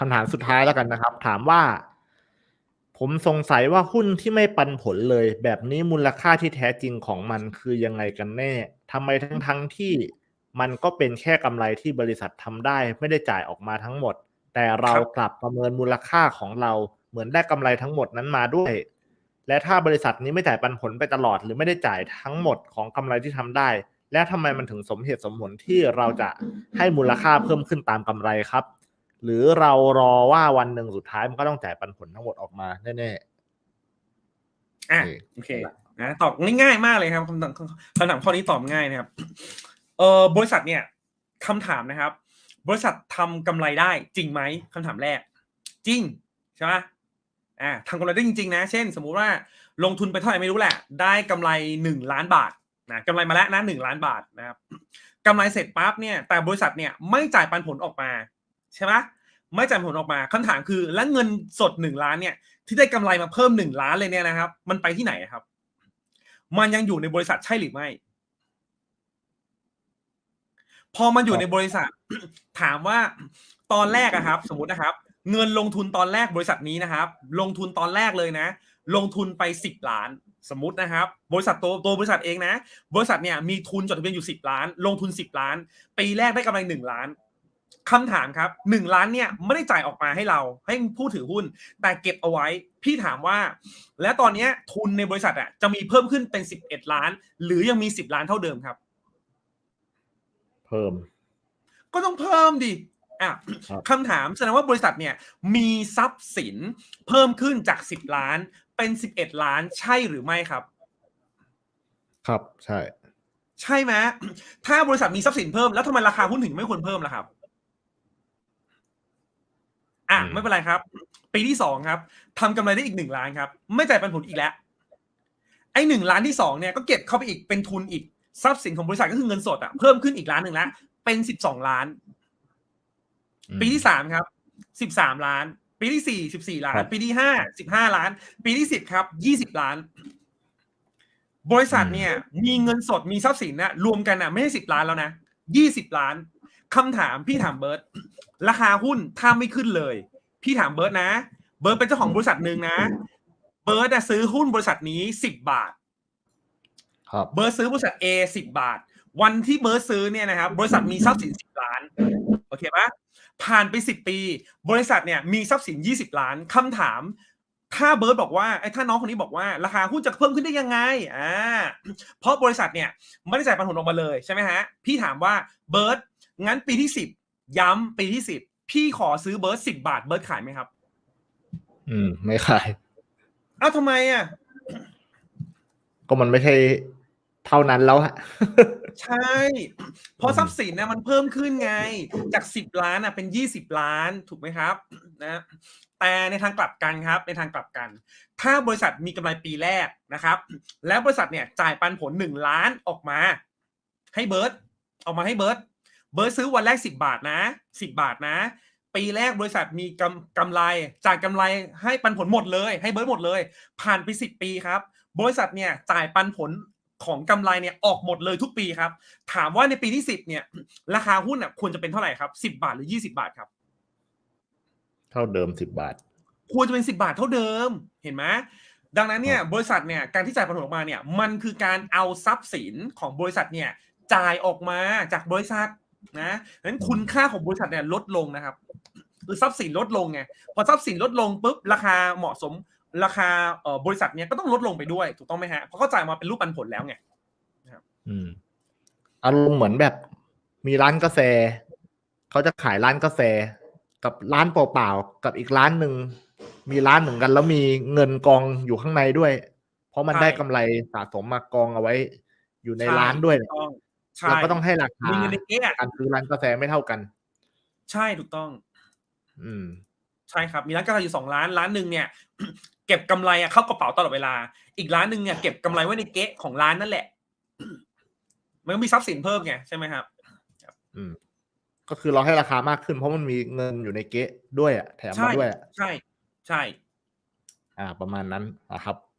คำถามสุดท้ายแล้วกันนะครับ ถามว่า ผมสงสัยว่าหุ้นที่ไม่ปันผลเลย แบบนี้มูลค่าที่แท้จริงของมันคือยังไงกันแน่ทำไมทั้งทั้งๆที่มันก็เป็นแค่กำไรที่บริษัททำได้ ไม่ได้จ่ายออกมาทั้งหมด แต่เรากลับประเมินมูลค่าของเราเหมือนได้กำไรทั้งหมดนั้นมาด้วย และถ้าบริษัทนี้ไม่จ่ายปันผลไปตลอด หรือไม่ได้จ่ายทั้งหมดของกำไรที่ทำได้ และทำไมมันถึงสมเหตุสมผลที่เราจะให้มูลค่าเพิ่มขึ้นตามกำไรครับ หรือเรารอว่าวันหนึ่งสุดท้ายมันก็ต้องจ่ายปันผลทั้งหมดออกมาแน่อะโอเคโอเคนะตอบง่ายๆมากเลยครับคำถามคำถามข้อนี้ตอบง่ายนะครับ เออบริษัทเนี่ยคำถามนะครับ บริษัททำกำไรได้จริงไหมคำถามแรก จริงใช่ไหมอ่าทำกำไรได้จริงๆนะ เช่น สมมุติว่าลงทุนไปเท่าไหร่ไม่รู้แหละ ได้กำไรหนึ่งล้านบาทนะกำไรมาแล้วนะหนึ่งล้านบาทนะครับกำไรเสร็จปั๊บเนี่ยแต่บริษัทเนี่ยไม่จ่ายปันผลออกมา ใช่ไหมไม่จ่ายผลออกมาคำถามคือ แล้วเงินสดหนึ่งล้านเนี่ย ที่ได้กำไรมาเพิ่มหนึ่งล้านเลยเนี่ยนะครับ มันไปที่ไหนครับ มันยังอยู่ในบริษัทใช่หรือไม่ พอมันอยู่ในบริษัท ถามว่าตอนแรกอะครับ สมมตินะครับ เงินลงทุนตอนแรกบริษัทนี้นะครับ ลงทุนตอนแรกเลยนะ ลงทุนไปสิบล้าน สมมตินะครับ บริษัทตัวตัวบริษัทเองนะ บริษัทเนี่ยมีทุนจดทะเบียนอยู่สิบล้าน ลงทุนสิบล้าน ปีแรกได้กำไรหนึ่งล้าน คำถามครับหนึ่งล้านเนี่ยไม่ได้จ่ายออกมาให้เราให้ผู้ถือหุ้น แต่เก็บเอาไว้ พี่ถามว่า แล้วตอนเนี้ยทุนในบริษัทอะจะมีเพิ่มขึ้นเป็นสิบเอ็ดล้าน หรือยังมีสิบล้านเท่าเดิมครับๆเพิ่ม ก็ต้องเพิ่มดิอะครับคำถามแสดงว่าบริษัทเนี่ยมีทรัพย์สินเพิ่มขึ้นจากสิบล้าน เป็นสิบเอ็ดล้านใช่หรือไม่ครับ ครับใช่ ใช่ไหมถ้าบริษัทมีทรัพย์สินเพิ่มแล้วทำไมราคาหุ้นถึงไม่ควรเพิ่มล่ะครับ อะอืมไม่เป็นไรครับ ปีที่สองครับทำกำไรได้อีกหนึ่งล้านครับ ไม่จ่ายปันผลอีกแล้ว ไอ้หนึ่งล้านที่สองเนี่ยก็เก็บเข้าไปอีกเป็นทุนอีกทรัพย์สินของบริษัทก็คือเงินสดอะเพิ่มขึ้นอีกล้านหนึ่งแล้วเป็นสิบสองล้านอืมปีที่สามครับสิบสามล้าน ปีที่สี่สิบสี่ล้าครันบปีที่ห้าสิบห้าล้าน ปีที่สิบครับยี่สิบล้าน บริษัทเนี่ย มีเงินสดมีทรัพย์สินนะรวมกันอะไม่ใช่สิบล้านแล้วนะยี่สิบล้านคำถามพี่ถามเบิร์ต ราคาหุ้นถ้าไม่ขึ้นเลย พี่ถามเบิร์ตนะ เบิร์ตเป็นเจ้าของบริษัทหนึ่งนะ เบิร์ตอะซื้อหุ้นบริษัทนี้สิบบาทครับเบิร์ตซื้อบริษัท A สิบบาท วันที่เบิร์ตซื้อเนี่ยนะครับบริษัทมีทรัพย์สินสิบล้านโอเคปะผ่านไปสิบปี บริษัทเนี่ยมีทรัพย์สินยี่สิบล้านคำถาม ถ้าเบิร์ตบอกว่าไอ้ถ้าน้องคนนี้บอกว่า ราคาหุ้นจะเพิ่มขึ้นได้ยังไงอ่าเพราะบริษัทเนี่ยไม่ได้จ่ายปันผลออกมาเลยใช่ไหมฮะพี่ถามว่าเบิร์ตงั้นปีที่สิบ ย้ำปีที่สิบพี่ขอซื้อเบิร์ตสิบบาทเบิร์ตขายไหมครับ อืม ไม่ขายเอ้าทำไมอะ ก็มันไม่ใช่เท่านั้นแล้วฮะใช่ เพราะทรัพย์สินนะมันเพิ่มขึ้นไง จากสิบล้านอะเป็นยี่สิบล้านถูกไหมครับ นะ แต่ในทางกลับกันครับ ในทางกลับกัน ถ้าบริษัทมีกำไรปีแรกนะครับ แล้วบริษัทเนี่ยจ่ายปันผลหนึ่งล้านออกมา ให้เบิร์ตออกมาให้เบิร์ต เบิร์ตซื้อวันแรกสิบาทนะสิบาทนะ ปีแรกบริษัทมีกำกำไรจ่ายกำไรให้ปันผลหมดเลย ให้เบิร์ตหมดเลย ผ่านไปสิบปีครับ บริษัทเนี่ยจ่ายปันผลของกำไรเนี่ยออกหมดเลยทุกปีครับ ถามว่าในปีที่สิบเนี่ยราคาหุ้นอะควรจะเป็นเท่าไหร่ครับสิบาทหรือยี่สิบาทครับ เท่าเดิมสิบบาท ควรจะเป็นสิบาทเท่าเดิมเห็นไหมดังนั้นเนี่ยบริษัทเนี่ยการที่จ่ายปันผลออกมาเนี่ยมันคือการเอาทรัพย์สินของบริษัทเนี่ยจ่ายออกมาจากบริษัท นะดังนั้นคุณค่าของบริษัทเนี่ยลดลงนะครับคือทรัพย์สินลดลงไงพอทรัพย์สินลดลงปุ๊บราคาเหมาะสมราคาเอ่อบริษัทเนี่ยก็ต้องลดลงไปด้วยถูกต้องไหมฮะเพราะเขาจ่ายมาเป็นรูปปันผลแล้วไงอืมอารมณ์เหมือนแบบมีร้านกาแฟเขาจะขายร้านกาแฟ กับร้านเปล่าๆกับอีกร้านหนึ่งมีร้านเหมือนกัน แล้วมีเงินกองอยู่ข้างในด้วย เพราะมันใช่ได้กำไรสะสมมากองเอาไว้ อยู่ในร้านด้วยถูกต้องใช่ เราก็ต้องให้ราคามีเงินในเก๊ะอะการซื้อร้านกาแฟไม่เท่ากัน ใช่ถูกต้อง อืม ใช่ครับ มีร้านกาแฟอยู่สองร้านร้านหนึ่งเนี่ย เก็บกำไรอะเข้ากระเป๋าตลอดเวลา อีกร้านหนึ่งเนี่ยเก็บกำไรไว้ในเก๊ะของร้านนั่นแหละ มันก็มีทรัพย์สินเพิ่มไงใช่ไหมครับ อืม ก็คือเราให้ราคามากขึ้นเพราะมันมีเงินอยู่ในเก๊ะด้วยอะแถมใช่มาด้วยอะใช่ ใช่ อ่า ประมาณนั้นนะครับ